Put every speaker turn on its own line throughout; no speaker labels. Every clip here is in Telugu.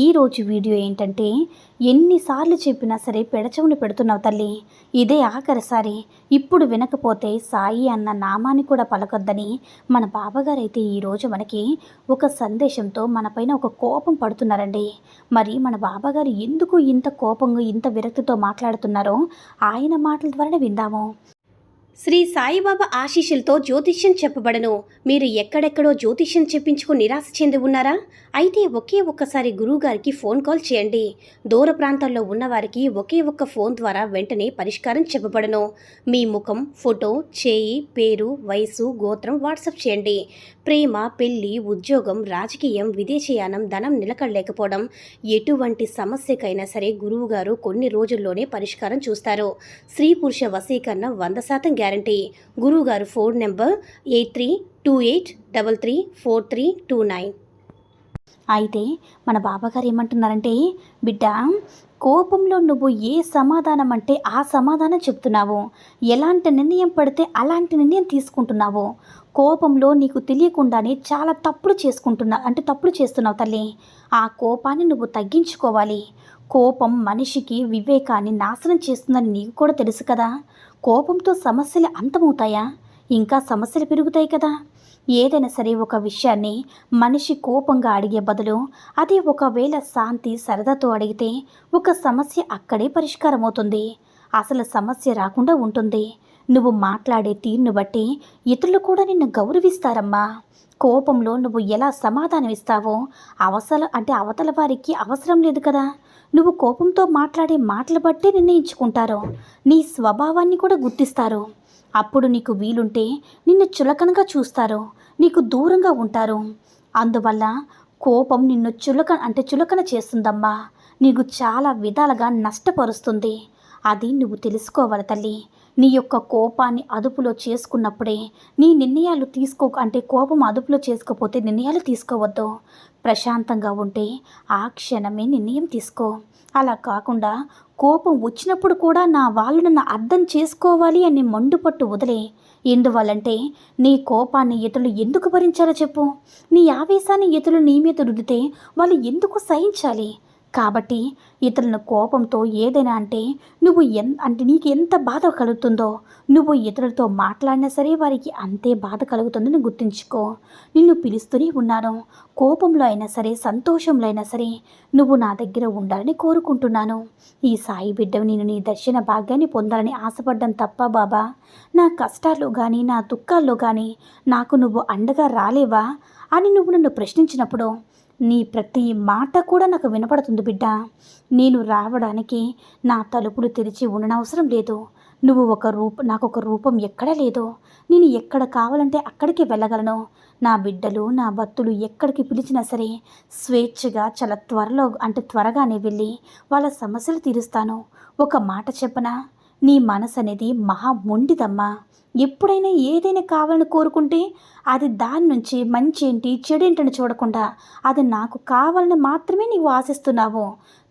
ఈరోజు వీడియో ఏంటంటే ఎన్నిసార్లు చెప్పినా సరే పెడచవుని పెడుతున్నావు తల్లి. ఇదే ఆఖరిసారి. ఇప్పుడు వినకపోతే సాయి అన్న నామాన్ని కూడా పలకొద్దని మన బాబాగారైతే ఈరోజు మనకి ఒక సందేశంతో మనపైన ఒక కోపం పడుతున్నారండి. మరి మన బాబాగారు ఎందుకు ఇంత కోపంగా ఇంత విరక్తితో మాట్లాడుతున్నారో ఆయన మాటల ద్వారానే విందాము. శ్రీ సాయిబాబా ఆశీస్సులతో జ్యోతిష్యం చెప్పబడను. మీరు ఎక్కడెక్కడో జ్యోతిష్యం చెప్పించుకుని నిరాశ చెంది ఉన్నారా? అయితే ఒకే ఒక్కసారి గురువుగారికి ఫోన్ కాల్ చేయండి. దూర ప్రాంతాల్లో ఉన్నవారికి ఒకే ఒక్క ఫోన్ ద్వారా వెంటనే పరిష్కారం చెప్పబడను. మీ ముఖం ఫోటో చేయి పేరు వయసు గోత్రం వాట్సాప్ చేయండి. ప్రేమ పెళ్ళి ఉద్యోగం రాజకీయం విదేశీయానం ధనం నిలకడలేకపోవడం ఎటువంటి సమస్యకైనా సరే గురువుగారు కొన్ని రోజుల్లోనే పరిష్కారం చూస్తారు. స్త్రీ పురుష వశీకరణ వంద శాతం గ్యారంటీ. గురువుగారు phone number eight three two eight double three four three two nine. అయితే మన బాబాగారు ఏమంటున్నారంటే బిడ్డ కోపంలో నువ్వు ఏ సమాధానం అంటే ఆ సమాధానం చెప్తున్నావు? ఎలాంటి నిర్ణయం పడితే అలాంటి నిర్ణయం తీసుకుంటున్నావు? కోపంలో నీకు తెలియకుండానే చాలా తప్పుడు చేసుకుంటున్నా అంటే తప్పుడు చేస్తున్నావు తల్లి. ఆ కోపాన్ని నువ్వు తగ్గించుకోవాలి. కోపం మనిషికి వివేకాన్ని నాశనం చేస్తుందని నీకు కూడా తెలుసు కదా. కోపంతో సమస్యలు అంతమవుతాయా? ఇంకా సమస్యలు పెరుగుతాయి కదా. ఏదైనా సరే ఒక విషయాన్ని మనిషి కోపంగా అడిగే బదులు అది ఒకవేళ శాంతి సరదాతో అడిగితే ఒక సమస్య అక్కడే పరిష్కారం అవుతుంది అసలు సమస్య రాకుండా ఉంటుంది. నువ్వు మాట్లాడే తీరును బట్టి ఇతరులు కూడా నిన్ను గౌరవిస్తారమ్మా. కోపంలో నువ్వు ఎలా సమాధానం ఇస్తావో అవసరం అంటే అవతల వారికి అవసరం లేదు కదా. నువ్వు కోపంతో మాట్లాడే మాటలు బట్టే నిర్ణయించుకుంటారు. నీ స్వభావాన్ని కూడా గుర్తిస్తారు. అప్పుడు నీకు వీలుంటే నిన్ను చులకనగా చూస్తారు నీకు దూరంగా ఉంటారు. అందువల్ల కోపం నిన్ను చులక అంటే చులకన చేస్తుందమ్మా. నీకు చాలా విధాలుగా నష్టపరుస్తుంది. అది నువ్వు తెలుసుకోవాలి తల్లి. నీ యొక్క కోపాన్ని అదుపులో చేసుకున్నప్పుడే నీ నిర్ణయాలు తీసుకో అంటే కోపం అదుపులో చేసుకోకపోతే నిర్ణయాలు తీసుకోవద్దు. ప్రశాంతంగా ఉంటే ఆ క్షణమే నిర్ణయం తీసుకో. అలా కాకుండా కోపం వచ్చినప్పుడు కూడా నా వాళ్ళు నన్ను అర్థం చేసుకోవాలి అని మండుపట్టు వదిలే. ఎందువల్లంటే నీ కోపాన్ని ఇతరులు ఎందుకు భరించాలో చెప్పు. నీ ఆవేశాన్ని ఇతరులు నీ మీద రుద్దితే వాళ్ళు ఎందుకు సహించాలి? కాబట్టి ఇతరులను కోపంతో ఏదైనా అంటే నువ్వు ఎన్ అంటే నీకు ఎంత బాధ కలుగుతుందో నువ్వు ఇతరులతో మాట్లాడినా సరే వారికి అంతే బాధ కలుగుతుందని గుర్తుంచుకో. నిన్ను పిలుస్తూనే ఉన్నాను. కోపంలో అయినా సరే సంతోషంలో అయినా సరే నువ్వు నా దగ్గర ఉండాలని కోరుకుంటున్నాను. ఈ సాయి బిడ్డ నేను నీ దర్శన భాగ్యాన్ని పొందాలని ఆశపడ్డం తప్ప బాబా. నా కష్టాల్లో కానీ నా దుఃఖాల్లో కానీ నాకు నువ్వు అండగా రాలేవా అని నువ్వు నన్ను ప్రశ్నించినప్పుడు నీ ప్రతి మాట కూడా నాకు వినపడుతుంది బిడ్డ. నేను రావడానికి నా తలుపులు తెరిచి ఉండనవసరం లేదు. నువ్వు ఒక రూప నాకు ఒక రూపం ఎక్కడ లేదు. నేను ఎక్కడ కావాలంటే అక్కడికి వెళ్ళగలను. నా బిడ్డలు నా భక్తులు ఎక్కడికి పిలిచినా సరే స్వేచ్ఛగా చాలా త్వరలో అంటే త్వరగానే వెళ్ళి వాళ్ళ సమస్యలు తీరుస్తాను. ఒక మాట చెప్పనా? నీ మనసు అనేది మహా మొండిదమ్మా. ఎప్పుడైనా ఏదైనా కావాలని కోరుకుంటే అది దాని నుంచి మంచి ఏంటి చెడేంటని చూడకుండా అది నాకు కావాలని మాత్రమే నీవు ఆశిస్తున్నావు.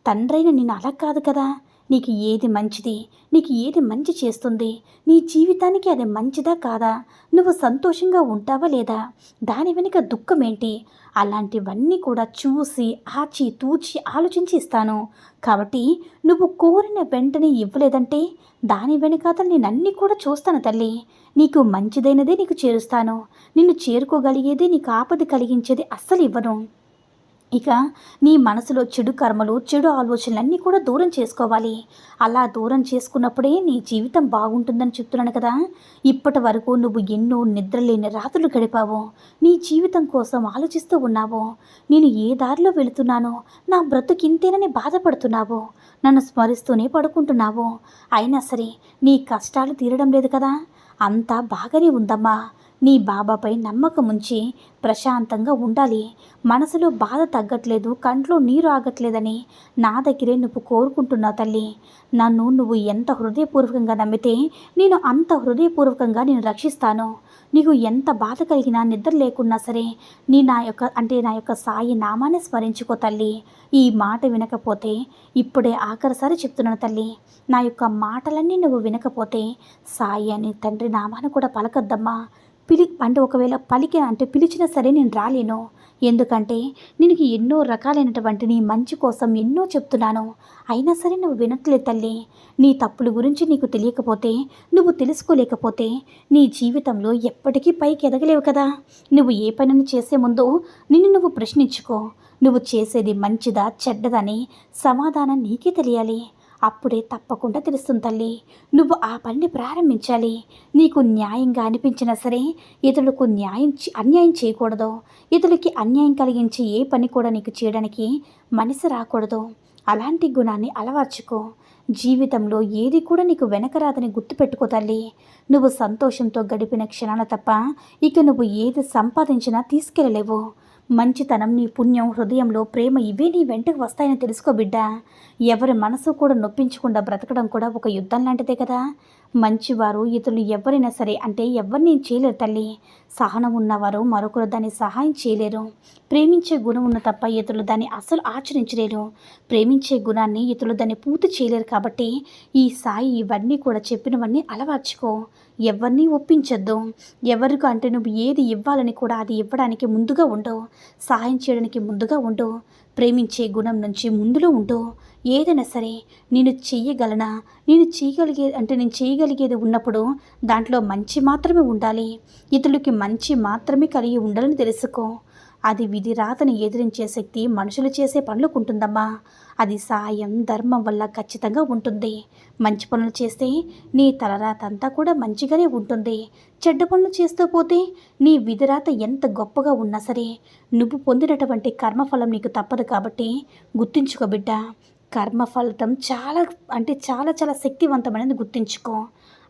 తండ్రైన నేను అలా కాదు కదా. నీకు ఏది మంచిది? నీకు ఏది మంచి చేస్తుంది? నీ జీవితానికి అది మంచిదా కాదా? నువ్వు సంతోషంగా ఉంటావా లేదా? దాని వెనుక దుఃఖం ఏంటి అలాంటివన్నీ కూడా చూసి ఆచి తూచి ఆలోచించి ఇస్తాను. కాబట్టి నువ్వు కోరిన వెంటనే ఇవ్వలేదంటే దాని వెనుకాతలు నేను కూడా చూస్తాను తల్లి. నీకు మంచిదైనదే నీకు చేరుస్తాను. నిన్ను చేరుకోగలిగేది నీకు ఆపద కలిగించేది అస్సలు ఇవ్వను. ఇక నీ మనసులో చెడు కర్మలు చెడు ఆలోచనలన్నీ కూడా దూరం చేసుకోవాలి. అలా దూరం చేసుకున్నప్పుడే నీ జీవితం బాగుంటుందని చెప్తున్నాను కదా. ఇప్పటి వరకు నువ్వు ఎన్నో నిద్రలేని రాత్రులు గడిపావు. నీ జీవితం కోసం ఆలోచిస్తూ ఉన్నావు. నేను ఏ దారిలో వెళుతున్నానో నా బ్రతుకింతేనని బాధపడుతున్నావు. నన్ను స్మరిస్తూనే పడుకుంటున్నావు. అయినా సరే నీ కష్టాలు తీరడం లేదు కదా. అంతా బాగానే ఉందమ్మా. నీ బాబాపై నమ్మకం ఉంచి ప్రశాంతంగా ఉండాలి. మనసులో బాధ తగ్గట్లేదు కంట్లో నీరు ఆగట్లేదని నా దగ్గరే నువ్వు కోరుకుంటున్నావు తల్లి. నన్ను నువ్వు ఎంత హృదయపూర్వకంగా నమ్మితే నేను అంత హృదయపూర్వకంగా నేను రక్షిస్తాను. నీకు ఎంత బాధ కలిగినా నిద్ర లేకున్నా సరే నీ నా యొక్క అంటే నా యొక్క సాయి నామాన్ని స్మరించుకో తల్లి. ఈ మాట వినకపోతే ఇప్పుడే ఆఖరిసారి చెప్తున్నాను తల్లి. నా యొక్క మాటలన్నీ నువ్వు వినకపోతే సాయి అని తండ్రి నామాన్ని కూడా పలకద్దమ్మా. పిలి అంటే ఒకవేళ పలికి అంటే పిలిచినా సరే నేను రాలేను. ఎందుకంటే నీకు ఎన్నో రకాలైనటువంటి నీ మంచి కోసం ఎన్నో చెప్తున్నాను. అయినా సరే నువ్వు వినట్లేదు తల్లి. నీ తప్పుల గురించి నీకు తెలియకపోతే నువ్వు తెలుసుకోలేకపోతే నీ జీవితంలో ఎప్పటికీ పైకి ఎదగలేవు కదా. నువ్వు ఏ పనిని చేసే ముందు నిన్ను నువ్వు ప్రశ్నించుకో. నువ్వు చేసేది మంచిదా చెడ్డదని సమాధానం నీకే తెలియాలి. అప్పుడే తప్పకుండా తెలుస్తుంది తల్లి. నువ్వు ఆ పనిని ప్రారంభించాలి. నీకు న్యాయంగా అనిపించినా సరే ఇతరులకు న్యాయం అన్యాయం చేయకూడదు. ఇతరులకి అన్యాయం కలిగించే ఏ పని కూడా నీకు చేయడానికి మనసు రాకూడదు. అలాంటి గుణాన్ని అలవర్చుకో. జీవితంలో ఏది కూడా నీకు వెనకరాదని గుర్తుపెట్టుకో తల్లి. నువ్వు సంతోషంతో గడిపిన క్షణాలు తప్ప ఇక నువ్వు ఏది సంపాదించినా తీసుకెళ్ళలేవు. మంచితనం నీ పుణ్యం హృదయంలో ప్రేమ ఇవే నీ వెంటకు వస్తాయని తెలుసుకో బిడ్డ. ఎవరి మనసు కూడా నొప్పించకుండా బ్రతకడం కూడా ఒక యుద్ధం లాంటిదే కదా. మంచివారు ఇతరులు ఎవరైనా సరే అంటే ఎవరిని చేయలేరు తల్లి. సహనం ఉన్నవారు మరొకరు దాన్ని సహాయం చేయలేరు. ప్రేమించే గుణం ఉన్న తప్ప ఇతరులు దాన్ని అసలు ఆచరించలేరు. ప్రేమించే గుణాన్ని ఇతరులు దాన్ని పూర్తి చేయలేరు కాబట్టి ఈ సాయి ఇవన్నీ కూడా చెప్పినవన్నీ అలవర్చుకో. ఎవరిని ఒప్పించొద్దు. ఎవరికి అంటే నువ్వు ఏది ఇవ్వాలని కూడా అది ఇవ్వడానికి ముందుగా ఉండవు సహాయం చేయడానికి ముందుగా ఉండు. ప్రేమించే గుణం నుంచి ముందులో ఉండు. ఏదైనా సరే నేను చెయ్యగలనా? నేను చేయగలిగే అంటే నేను చేయగలిగేది ఉన్నప్పుడు దాంట్లో మంచి మాత్రమే ఉండాలి. ఇతరులకి మంచి మాత్రమే కలిగి ఉండాలని తెలుసుకో. అది విధి రాతని ఎదిరించే శక్తి మనుషులు చేసే పనులకు ఉంటుందమ్మా అది సాయం ధర్మం వల్ల ఖచ్చితంగా ఉంటుంది. మంచి పనులు చేస్తే నీ తలరాత అంతా కూడా మంచిగానే ఉంటుంది. చెడ్డ పనులు చేస్తూ పోతే నీ విధిరాత ఎంత గొప్పగా ఉన్నా సరే నువ్వు పొందినటువంటి కర్మఫలం నీకు తప్పదు కాబట్టి గుర్తుంచుకో బిడ్డ. కర్మ ఫలితం చాలా అంటే చాలా చాలా శక్తివంతమైనది గుర్తుంచుకో.